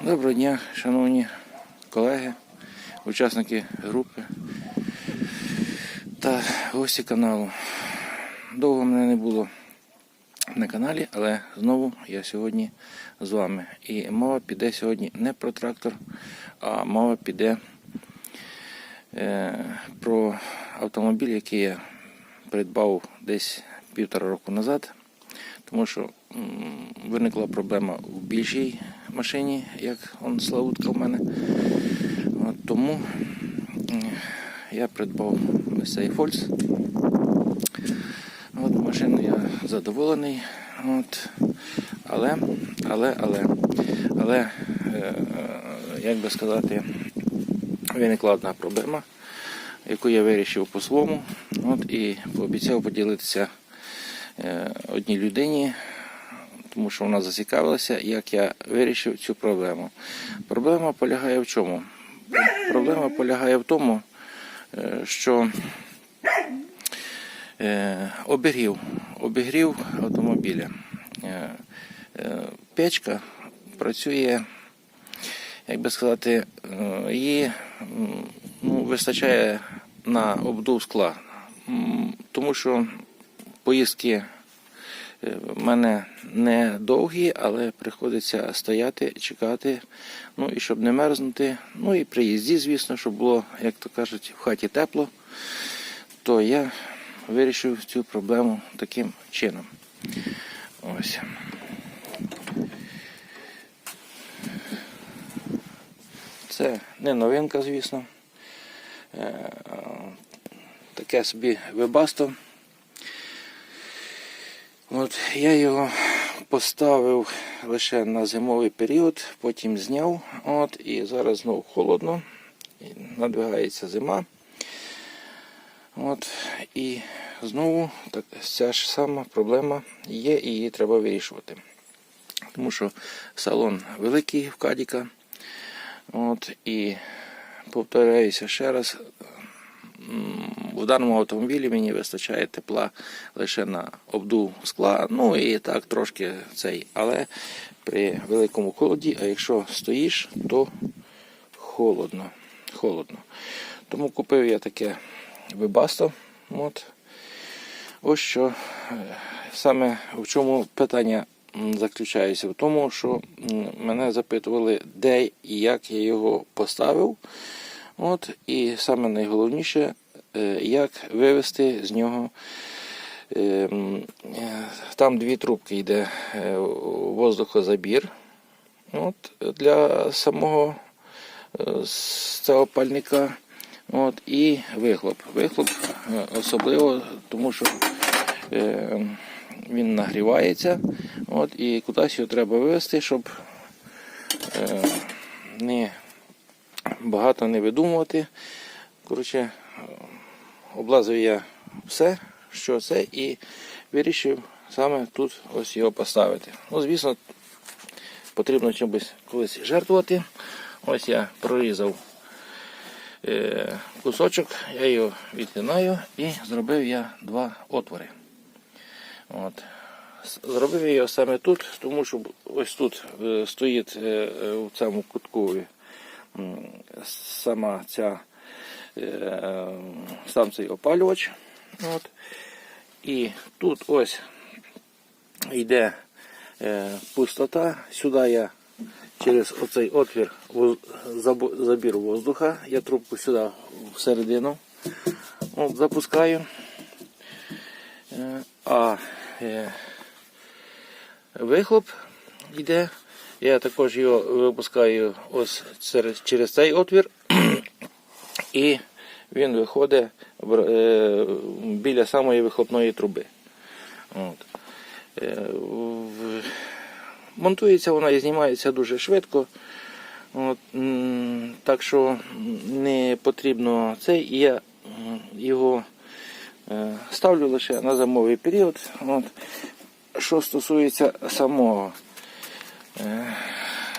Доброго дня, шановні колеги, учасники групи та гості каналу. Довго мене не було на каналі, але знову я сьогодні з вами. І мова піде сьогодні не про трактор, а мова піде е, про автомобіль, який я придбав десь півтора року назад. Тому що виникла проблема в більшій машині, як он Славутка в мене. От, тому я придбав ось цей. От, машину я задоволений. От, але, але, але, але, е, як би сказати, виникла одна проблема, яку я вирішив по-своєму. І пообіцяв поділитися е, одній людині, тому що вона зацікавилася, як я вирішив цю проблему. Проблема полягає в чому? Проблема полягає в тому, е, що е, обігрів, обігрів автомобіля. Е, Печка працює, як би сказати, її ну, вистачає на обдув скла, тому що поїздки в мене не довгі, але приходиться стояти, чекати. Ну і щоб не мерзнути. Ну і при їзді, звісно, щоб було, як то кажуть, в хаті тепло, то я вирішив цю проблему таким чином. Ось. Це не новинка, звісно. Е, Таке собі вебасто. От я його поставив лише на зимовий період, потім зняв. От, і зараз знову холодно. Надвигається зима. От, і знову так, ця ж сама проблема є і її треба вирішувати. Тому що салон великий в Кадіка. От, і повторяюся ще раз, в даному автомобілі мені вистачає тепла лише на обдув скла, ну і так трошки цей. Але при великому холоді, а якщо стоїш, то холодно. холодно. Тому купив я таке вибасто. От. Ось що е, саме в чому питання заключається в тому, що мене запитували, де і як я його поставив. От, і саме найголовніше, як вивести з нього. е, е, Там дві трубки йде е, воздухозабір. От, для самого е, цього пальника. От, і вихлоп. Вихлоп е, особливо, тому що е, він нагрівається. От, і кудись його треба вивести, щоб е, не багато не видумувати. Коротше, е, облазив я все, що це, і вирішив саме тут ось його поставити. Ну, звісно, потрібно чимось колись жертвувати. Ось я прорізав е, кусочок, я його відтинаю і зробив я два отвори. От. Зробив я його саме тут, тому що ось тут е, стоїть е, е, цьому кутку сама ця сам цей опалювач. От. І тут ось йде е, пустота. Сюди я через оцей отвір забір воздуха. Я трубку сюди всередину от, запускаю. Е, А е, вихлоп йде. Я також його випускаю ось через цей отвір. І він виходить е, біля самої вихлопної труби. От. Е, Монтується вона і знімається дуже швидко. От, так що не потрібно цей. І я його е, ставлю лише на зимовий період. От. Що стосується самого,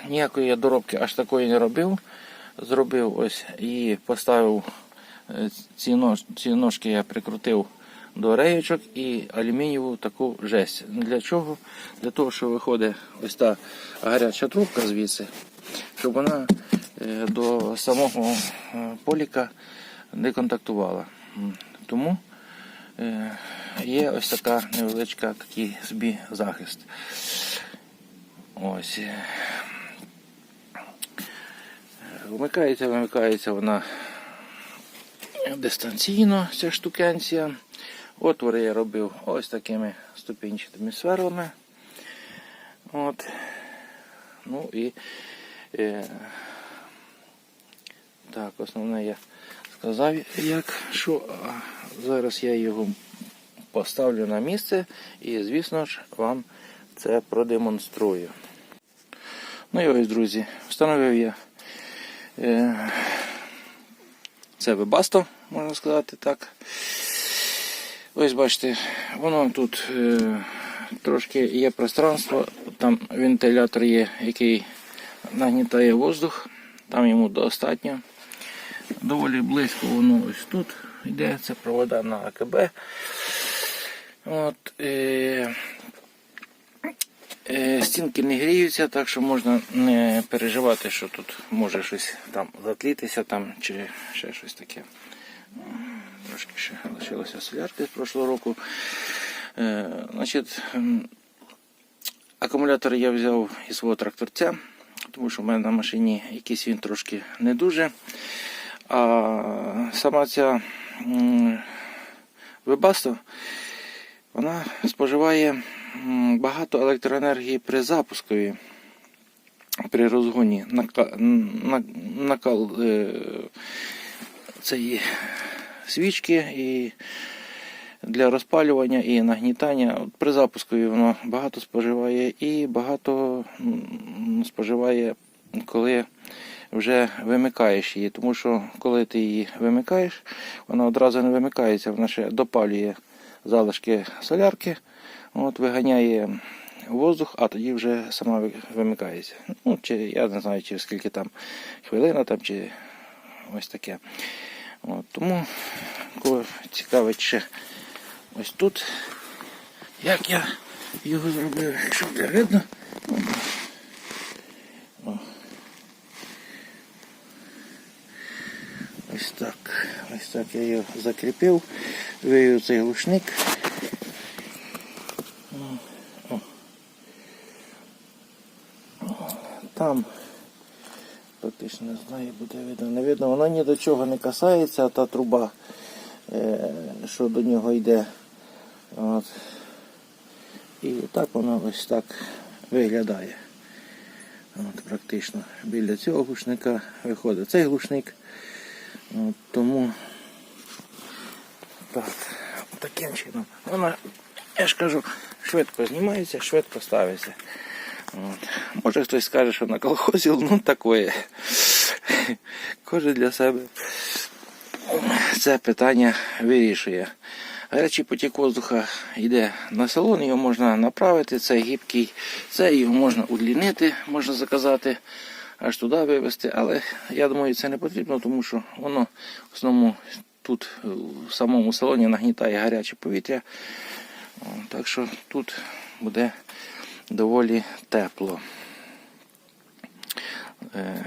ніякої я доробки аж такої не робив. Зробив ось і поставив е, ці, нож, ці ножки я прикрутив до реєчок і алюмінієву таку жесть. Для чого? Для того, що виходить ось та гаряча трубка звідси. щоб вона е, до самого е, поліка не контактувала. Тому є ось така невеличка такий собі захист. Ось. Вмикається, вимикається вона дистанційно, ця штукенція. Отвори я робив ось такими ступінчатими сверлами. От. Ну і е, так, основне я сказав, як що зараз я його поставлю на місце і, звісно ж, вам це продемонструю. Ну і ось, друзі, встановив я це вебасто, можна сказати так. Ось бачите, воно тут е, трошки є пространство, там вентилятор є, який нагнітає воздух, там йому достатньо. Доволі близько воно ось тут йде, це провода на АКБ. От, е, е, стінки не гріються, так що можна не переживати, що тут може щось там затлітися там, чи ще щось таке. Трошки ще лишилося солярки з прошлого року. Е, значить, акумулятор я взяв із свого тракторця, тому що в мене на машині якийсь він трошки не дуже. А сама ця Webasto, вона споживає багато електроенергії при запускові, при розгоні, нака- накал е, цієї свічки і для розпалювання і нагнітання. При запускові воно багато споживає і багато споживає, коли вже вимикаєш її. Тому що коли ти її вимикаєш, вона одразу не вимикається, вона ще допалює залишки солярки, от, виганяє воздух, а тоді вже сама вимикається. Ну, чи, я не знаю, чи скільки там хвилина там, чи ось таке. От, тому кого цікавить ще ось тут, як я його зробив, якщо буде видно. Ось так. Ось так я його закріпив, вивів цей глушник. Там практично не знаю, буде видно, не видно. Воно ні до чого не касається, та труба, е, що до нього йде. От. І так воно ось так виглядає. От, практично біля цього глушника виходить цей глушник. Тому так, таким чином. Вона, я ж кажу, швидко знімається, швидко ставиться. От. Може хтось скаже, що на колхозі, ну такое. Кожен для себе це питання вирішує. Гарячий потік воздуха йде на салон, його можна направити, це гібкий, це його можна удлінити, можна заказати, аж туди вивезти. Але я думаю, це не потрібно, тому що воно в основному тут в самому салоні нагнітає гаряче повітря. Так що тут буде доволі тепло. Е,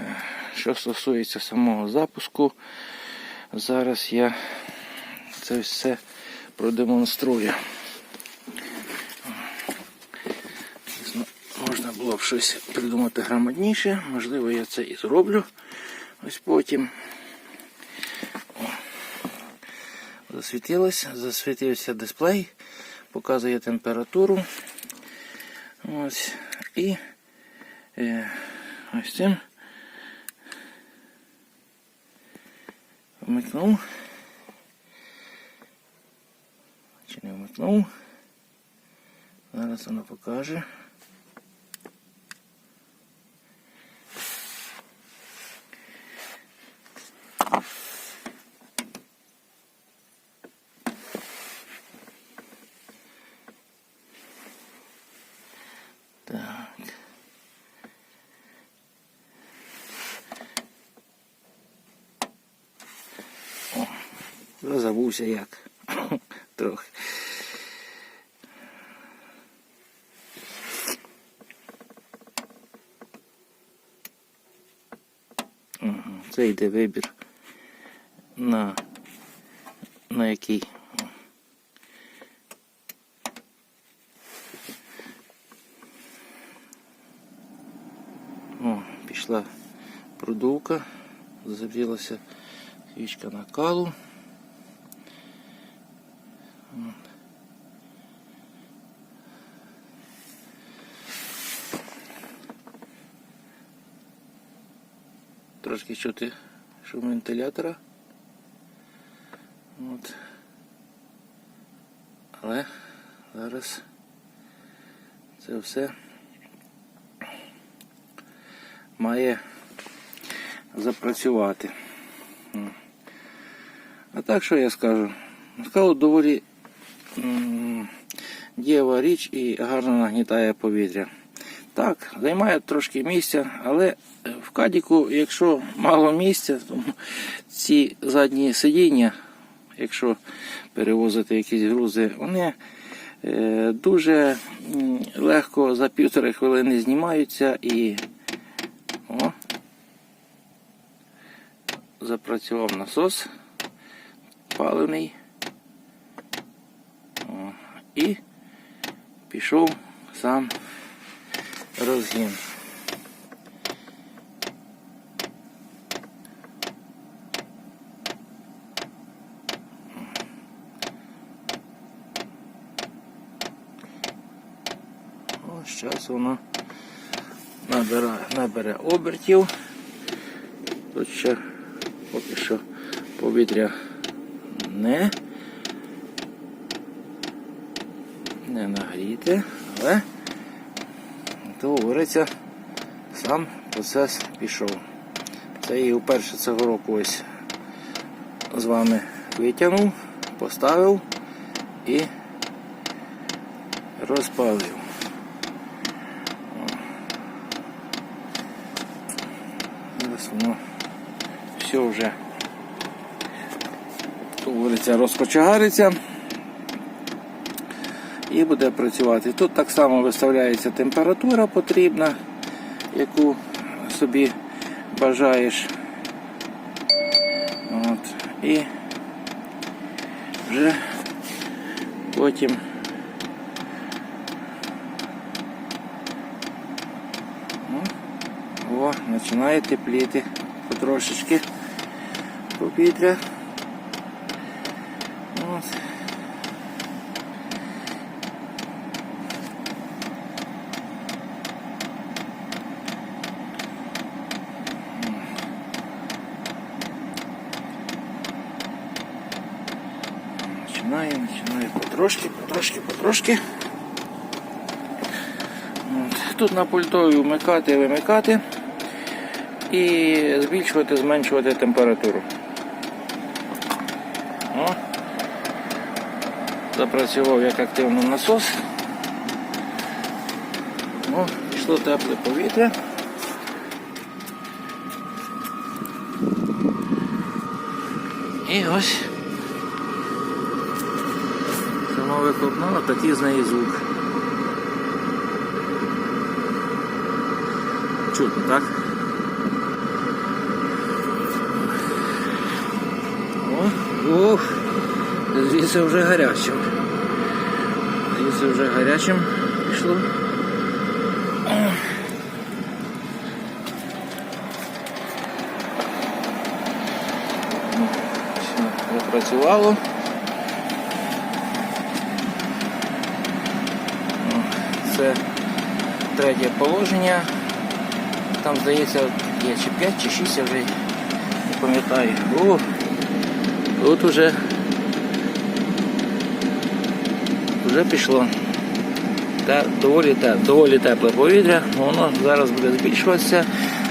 Що стосується самого запуску, зараз я це все продемонструю. Звісно, Можна було щось придумати грамотніше, можливо, я це і зроблю ось потім. О. Засвітився дисплей, показує температуру. Ось. І е, ось цим вмикнув. Чи не вмикнув? Зараз воно покаже. Забувся як. Трохи. Це йде вибір на, на який. О, пішла продувка, загрілася свічка накалу. От. Трошки чути шум вентилятора. От. Але зараз це все має запрацювати. А так що я скажу? Скаут доволі дієва річ і гарно нагнітає повітря. Так, займає трошки місця, але в кадіку, якщо мало місця, то ці задні сидіння, якщо перевозити якісь грузи, вони е, дуже легко за півтори хвилини знімаються і о, запрацював насос паливний. О, і пішов сам розгін. Ось зараз воно набере, обертів. Тут ще поки що повітря не, не нагріте, але то говориться, сам процес пішов. Це і вперше цього року ось з вами витягнув, поставив і розпалив. Зараз воно все вже говориться, розкочегариться і буде працювати. Тут так само виставляється температура потрібна, яку собі бажаєш. От. І вже потім о, починає тепліти потрошечки повітря. От. Починає, починає потрошки, потрошки, потрошки. От. Тут на пультові вмикати, вимикати і збільшувати, зменшувати температуру. Запрацював як активний насос. О, пішло тепле повітря. І ось сама вихлопна, такий з неї звук. Чутно, так? О, ох, звідси вже гарячим. Звідси вже гарячим пішло. Все, запрацювало. Це третє положення. Там, здається, є чи 5, чи 6, я вже не пам'ятаю. О, Тут уже вже пішло. Та доволі, те, доволі тепле повітря, воно зараз буде збільшуватися.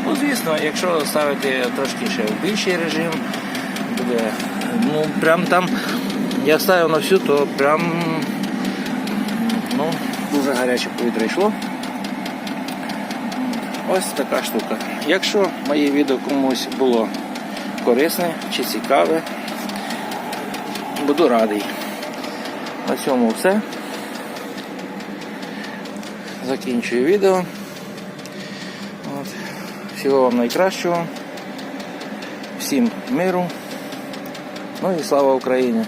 Ну, звісно, якщо ставити трошки ще в більший режим, буде, ну, прям там, я ставив на всю, то прям ну, дуже гаряче повітря йшло. Ось така штука. Якщо моє відео комусь було корисне чи цікаве, буду радий. На цьому все. Закінчую відео. От. Всього вам найкращого. всім миру. Ну і слава Україні!